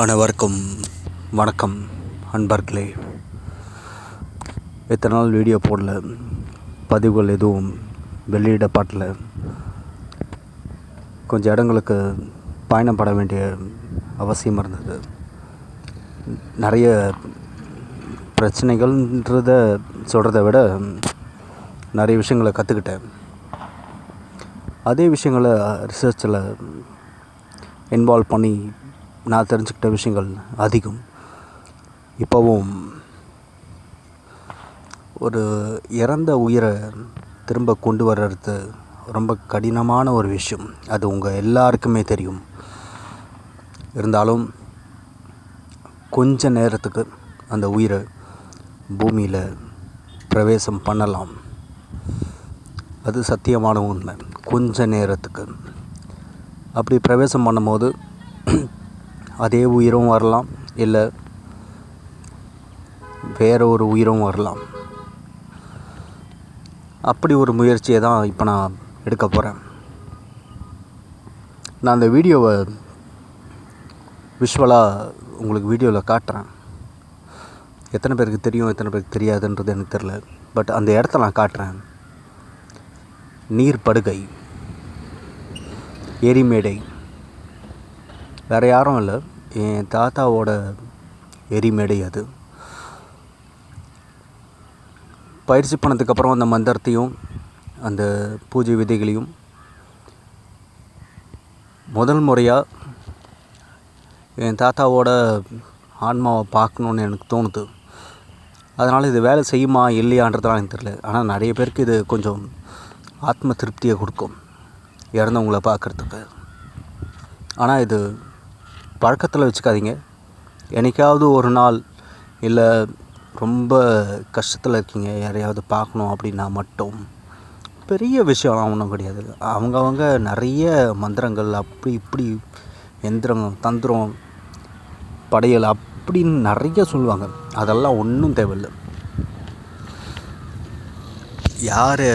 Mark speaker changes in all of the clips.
Speaker 1: அனைவருக்கும் வணக்கம் அன்பர்களே. இத்தனை நாள் வீடியோ போடல பதிவுகள் எதுவும் வெளியிடப்படல. கொஞ்சம் இடங்களுக்கு பயணம் பட வேண்டிய அவசியம் இருந்தது. நிறைய பிரச்சனைகள்ன்றத சொல்கிறத விட நிறைய விஷயங்களை கற்றுக்கிட்டேன் அதே விஷயங்களை ரிசர்ச்சில் இன்வால்வ் பண்ணி நான் தெரிஞ்சுக்கிட்ட விஷயங்கள் அதிகம். இப்போவும் ஒரு இறந்த உயிரை திரும்ப கொண்டு வர்றது ரொம்ப கடினமான ஒரு விஷயம். அது உங்கள் எல்லாருக்குமே தெரியும். இருந்தாலும் கொஞ்ச நேரத்துக்கு அந்த உயிரை பூமியில் பிரவேசம் பண்ணலாம். அது சத்தியமான உண்மை. கொஞ்ச நேரத்துக்கு. அப்படி பிரவேசம் பண்ணும்போது அதே உயிரும் வரலாம். இல்லை வேறு ஒரு உயிரும் வரலாம். அப்படி ஒரு முயற்சியை தான் இப்போ நான் எடுக்க போகிறேன் நான் அந்த வீடியோவை விஷுவலாக உங்களுக்கு வீடியோவில் காட்டுறேன். எத்தனை பேருக்கு தெரியும் எத்தனை பேருக்கு தெரியாதுன்றது எனக்கு தெரில பட் அந்த இடத்த நான் காட்டுறேன். நீர் படுகை எரிமேடை வேறு யாரும் இல்லை. என் தாத்தாவோட எரிமேடை அது. பயிற்சி பண்ணதுக்கப்புறம் அந்த மந்திரத்தையும் அந்த பூஜை விதைகளையும் முதல் முறையாக என் தாத்தாவோட ஆன்மாவை பார்க்கணுன்னு எனக்கு தோணுது. அதனால் இது வேலை செய்யுமா இல்லையான்றதெல்லாம் எனக்கு தெரியல. ஆனால் நிறைய பேருக்கு இது கொஞ்சம் ஆத்ம திருப்தியை கொடுக்கும் இறந்தவங்கள பார்க்குறதுக்கு. ஆனால் இது பழக்கத்தில் வச்சுக்காதீங்க. என்னைக்காவது ஒரு நாள் இல்லை ரொம்ப கஷ்டத்தில் இருக்கீங்க யாரையாவது பார்க்கணும் அப்படின்னா மட்டும். பெரிய விஷயம் ஒன்றும் கிடையாது. அவங்கவுங்க நிறைய மந்திரங்கள் அப்படி இப்படி எந்திரம் தந்திரம் படையல் அப்படின்னு நிறைய சொல்லுவாங்க. அதெல்லாம் ஒன்றும் தேவையில்லை. யாரை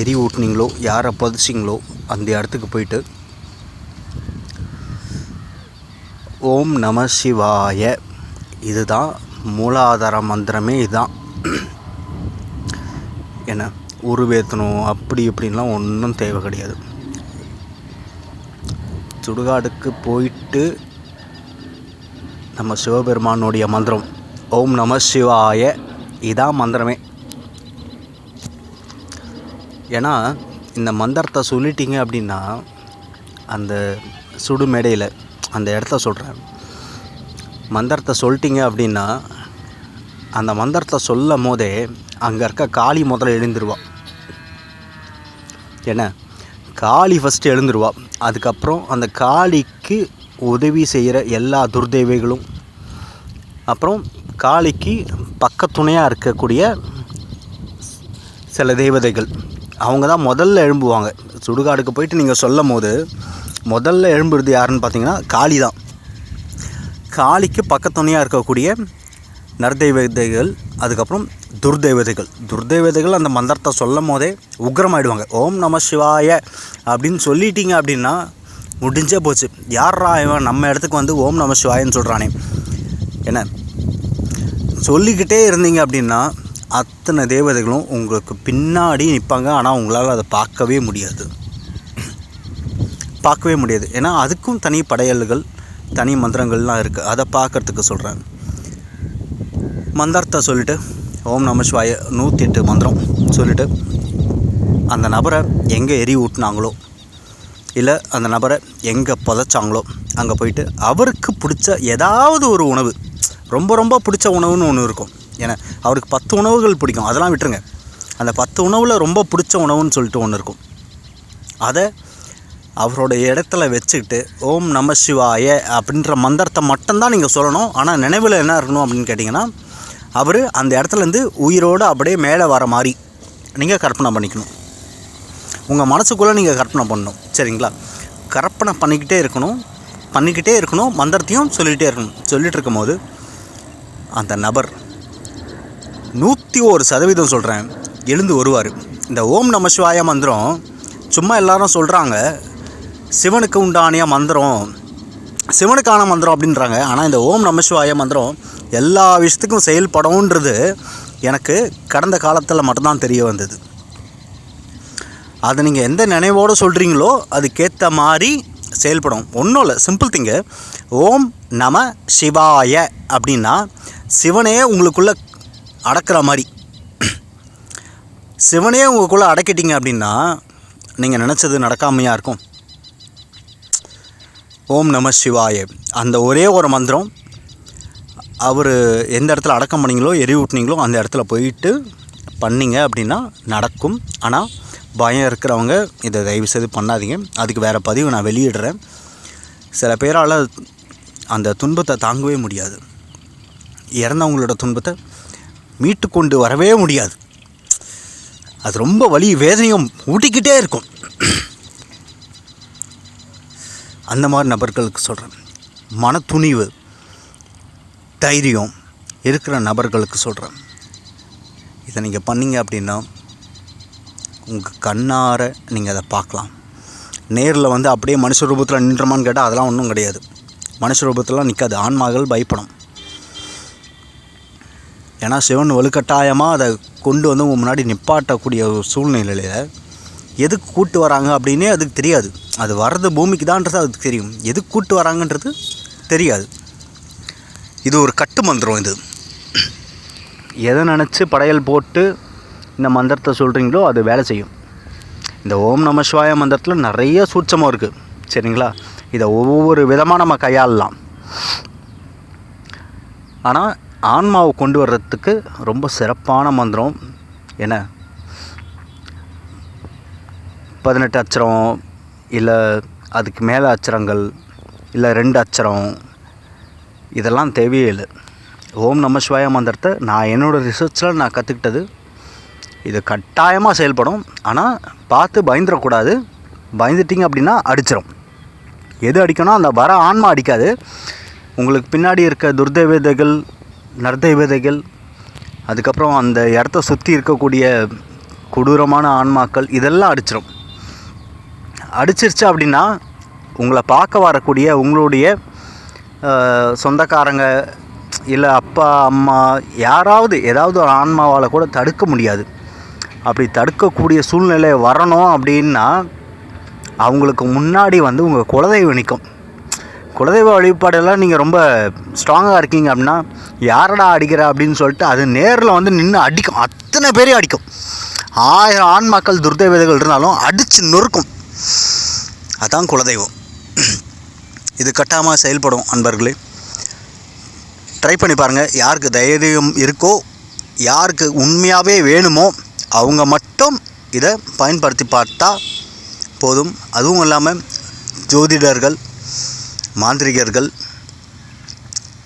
Speaker 1: எரி ஊட்டினீங்களோ யாரை பதிச்சிங்களோ அந்த இடத்துக்கு போயிட்டு ஓம் நம சிவாய. இதுதான் மூலாதார மந்திரமே இதுதான் என்ன உருவேற்றணும் அப்படி இப்படின்லாம் ஒன்றும் தேவை கிடையாது. சுடுகாடுக்கு போயிட்டு நம்ம சிவபெருமானுடைய மந்திரம் ஓம் நம சிவாய இதான் மந்திரமே. ஏன்னா இந்த மந்திரத்தை சொல்லிட்டீங்க அப்படின்னா அந்த சுடு மேடையில் அந்த இடத்த சொல்கிறேன் மந்திரத்தை சொல்லிட்டீங்க அப்படின்னா அந்த மந்திரத்தை சொல்லும் போதே அங்கே இருக்க காளி முதல்ல எழுந்துருவா. என்ன? காளி ஃபஸ்ட்டு எழுந்துருவா. அதுக்கப்புறம் அந்த காளிக்கு உதவி செய்கிற எல்லா துர்தேவைகளும் அப்புறம் காளிக்கு பக்கத்துணையாக இருக்கக்கூடிய சில தேவதைகள் அவங்க தான் முதல்ல எழும்புவாங்க. சுடுகாடுக்கு போயிட்டு நீங்கள் சொல்லும் போது முதல்ல எழும்புறது யாருன்னு பார்த்தீங்கன்னா காளி தான். காளிக்கு பக்கத்துணையாக இருக்கக்கூடிய நர்தெய்வதைகள் அதுக்கப்புறம் துர்தேவதைகள் துர்தேவதைகள் அந்த மந்திரத்தை சொல்லும் போதே உக்ரமாயிடுவாங்க. ஓம் நம சிவாய அப்படின்னு சொல்லிட்டீங்க அப்படின்னா முடிஞ்சே போச்சு. யாரா இவன்? நம்ம இடத்துக்கு வந்து ஓம் நம சிவாயன்னு சொல்கிறானே என்ன? சொல்லிக்கிட்டே இருந்தீங்க அப்படின்னா அத்தனை தேவதைகளும் உங்களுக்கு பின்னாடி நிற்பாங்க ஆனால் உங்களால் அதை பார்க்கவே முடியாது. பார்க்கவே முடியாது. ஏன்னா அதுக்கும் தனி படையல்கள் தனி மந்திரங்கள்லாம் இருக்குது அதை பார்க்குறதுக்கு சொல்கிறேன் மந்திரத்தை சொல்லிவிட்டு ஓம் நம சிவாய நூற்றி எட்டு மந்திரம் சொல்லிவிட்டு அந்த நபரை எங்கே எரி ஊட்டினாங்களோ இல்லை அந்த நபரை எங்கே புதைச்சாங்களோ அங்கே போயிட்டு அவருக்கு பிடிச்ச ஏதாவது ஒரு உணவு ரொம்ப ரொம்ப பிடிச்ச உணவுன்னு ஒன்று இருக்கும். ஏன்னா அவருக்கு பத்து உணவுகள் பிடிக்கும். அதெல்லாம் விட்டுருங்க. அந்த பத்து உணவில் ரொம்ப பிடிச்ச உணவுன்னு சொல்லிட்டு ஒன்று இருக்கும். அதை அவரோட இடத்துல வச்சுக்கிட்டு ஓம் நம சிவாய அப்படின்ற மந்திரத்தை மட்டும்தான் நீங்கள் சொல்லணும். ஆனால் நினைவில் என்ன இருக்கணும் அப்படின்னு கேட்டிங்கன்னா அவர் அந்த இடத்துலேருந்து உயிரோடு அப்படியே மேலே வர மாதிரி நீங்கள் கற்பனை பண்ணிக்கணும். உங்கள் மனசுக்குள்ளே நீங்கள் கற்பனை பண்ணணும். சரிங்களா? கற்பனை பண்ணிக்கிட்டே இருக்கணும். பண்ணிக்கிட்டே இருக்கணும். மந்திரத்தையும் சொல்லிகிட்டே இருக்கணும். சொல்லிகிட்டு இருக்கும்போது அந்த நபர் நூற்றி ஒரு சதவீதம் சொல்கிறேன் எழுந்து வருவார். இந்த ஓம் நம சிவாய மந்திரம் சும்மா எல்லாரும் சொல்கிறாங்க சிவனுக்கு உண்டானிய மந்திரம் சிவனுக்கான மந்திரம் அப்படின்றாங்க. ஆனால் இந்த ஓம் நமசிவாய மந்திரம் எல்லா விஷயத்துக்கும் செயல்படும்ன்றது எனக்கு கடந்த காலத்தில் மட்டும்தான் தெரிய வந்தது. அதை நீங்கள் எந்த நினைவோடு சொல்கிறீங்களோ அதுக்கேற்ற மாதிரி செயல்படும். ஒன்றும் இல்லை சிம்பிள் திங்கு ஓம் நம சிவாய அப்படின்னா சிவனே உங்களுக்குள்ளே அடக்கிற மாதிரி. சிவனே உங்களுக்குள்ளே அடக்கிட்டீங்க அப்படின்னா நீங்கள் நினச்சது நடக்காமையாக இருக்கும். ஓம் நம சிவாய. அந்த ஒரே ஒரு மந்திரம் அவர் எந்த இடத்துல அடக்கம் பண்ணீங்களோ எரி ஊட்டினீங்களோ அந்த இடத்துல போயிட்டு பண்ணீங்க அப்படின்னா நடக்கும். ஆனால் பயம் இருக்கிறவங்க இதை தயவு செய்து பண்ணாதீங்க. அதுக்கு வேறு பதிவு நான் வெளியிடுறேன். சில பேரால் அந்த துன்பத்தை தாங்கவே முடியாது. இறந்தவங்களோட துன்பத்தை மீட்டு கொண்டு வரவே முடியாது. அது ரொம்ப வலி வேதனையும் ஊட்டிக்கிட்டே இருக்கும். அந்த மாதிரி நபர்களுக்கு சொல்கிறேன் மனத்துணிவு தைரியம் இருக்கிற நபர்களுக்கு சொல்கிறேன் இதை நீங்கள் பண்ணீங்க அப்படின்னா உங்கள் கண்ணார நீங்கள் அதை பார்க்கலாம். நேரில் வந்து அப்படியே மனுஷ ரூபத்தில் நின்றமான்னு கேட்டால் அதெல்லாம் ஒன்றும் கிடையாது. மனுஷ ரூபத்திலாம் நிற்காது ஆன்மாக்கள் பயப்படும். ஏன்னா சிவன் வலுக்கட்டாயமாக அதை கொண்டு வந்து உங்கள் முன்னாடி நிப்பாட்டக்கூடிய ஒரு சூழ்நிலையில் எதுக்கு கூட்டு வராங்க அப்படின்னே அதுக்கு தெரியாது. அது வர்றது பூமிக்கு தான்றது அதுக்கு தெரியும். எதுக்கு கூட்டு வராங்கன்றது தெரியாது. இது ஒரு கட்டு மந்திரம் இது. எதை நினச்சி படையல் போட்டு இந்த மந்திரத்தை சொல்கிறீங்களோ அது வேலை செய்யும். இந்த ஓம் நம சிவாய மந்திரத்தில் நிறைய சூட்சமாக இருக்குது சரிங்களா? இதை ஒவ்வொரு விதமாக நம்ம கையாளலாம். ஆனால் ஆன்மாவை கொண்டு வர்றதுக்கு ரொம்ப சிறப்பான மந்திரம் என்ன? பதினெட்டு அச்சரம் இல்லை அதுக்கு மேலே அச்சரங்கள் இல்லை ரெண்டு அச்சரம் இதெல்லாம் தேவையே இல்லை ஓம் நம சிவாய மந்திரத்தை நான் என்னோடய ரிசர்ச்சில் நான் கற்றுக்கிட்டது இது கட்டாயமாக செயல்படும். ஆனால் பார்த்து பயந்துடக்கூடாது பயந்துட்டிங்க அப்படின்னா அடிச்சிடும் எது அடிக்கணும் அந்த வர ஆன்மா அடிக்காது. உங்களுக்கு பின்னாடி இருக்க துர்தேவதைகள் நற்தேவதைகள் அதுக்கப்புறம் அந்த இடத்த சுற்றி இருக்கக்கூடிய கொடூரமான ஆன்மாக்கள் இதெல்லாம் அடிச்சிடும் அடிச்சிருச்சு அப்படின்னா உங்களை பார்க்க வரக்கூடிய உங்களுடைய சொந்தக்காரங்க இல்லை அப்பா அம்மா யாராவது ஏதாவது ஒரு ஆன்மாவால் கூட தடுக்க முடியாது. அப்படி தடுக்கக்கூடிய சூழ்நிலை வரணும் அப்படின்னா அவங்களுக்கு முன்னாடி வந்து உங்கள் குலதெய்வம் நிற்கும். குலதெய்வ வழிபாடெல்லாம் நீங்கள் ரொம்ப ஸ்ட்ராங்காக இருக்கீங்க அப்படின்னா யாரடா அடிக்கிற? அப்படின்னு சொல்லிட்டு அது நேரில் வந்து நின்று அடிக்கும். அத்தனை பேரையும் அடிக்கும். ஆயிரம் ஆண்மாக்கள் துர்தெய்வதைகள் இருந்தாலும் அடித்து நொறுக்கும். அதான் குலதெய்வம். இது கட்டாமல் செயல்படும் அன்பர்களே. ட்ரை பண்ணி பாருங்கள் யாருக்கு தைரியம் இருக்கோ யாருக்கு உண்மையாகவே வேணுமோ அவங்க மட்டும் இதை பயன்படுத்தி பார்த்தா போதும். அதுவும் இல்லாமல் ஜோதிடர்கள் மாந்திரிகர்கள்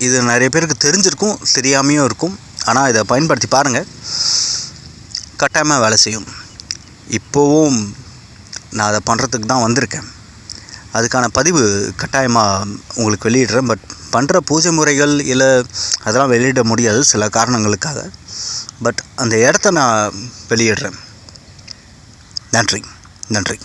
Speaker 1: இது நிறைய பேருக்கு தெரிஞ்சிருக்கும் தெரியாமையும் இருக்கும். ஆனால் இதை பயன்படுத்தி பாருங்கள் கட்டாயமாக வேலை செய்யும். இப்போவும் நான் அதை பண்ணுறதுக்கு தான் வந்திருக்கேன். அதுக்கான பதிவு கட்டாயமாக உங்களுக்கு வெளியிடுறேன். பட் பண்ணுற பூஜை முறைகள் இல்லை அதெல்லாம் வெளியிட முடியாது சில காரணங்களுக்காக. பட் அந்த இடத்த நான் வெளியிடுறேன். நன்றி. நன்றி.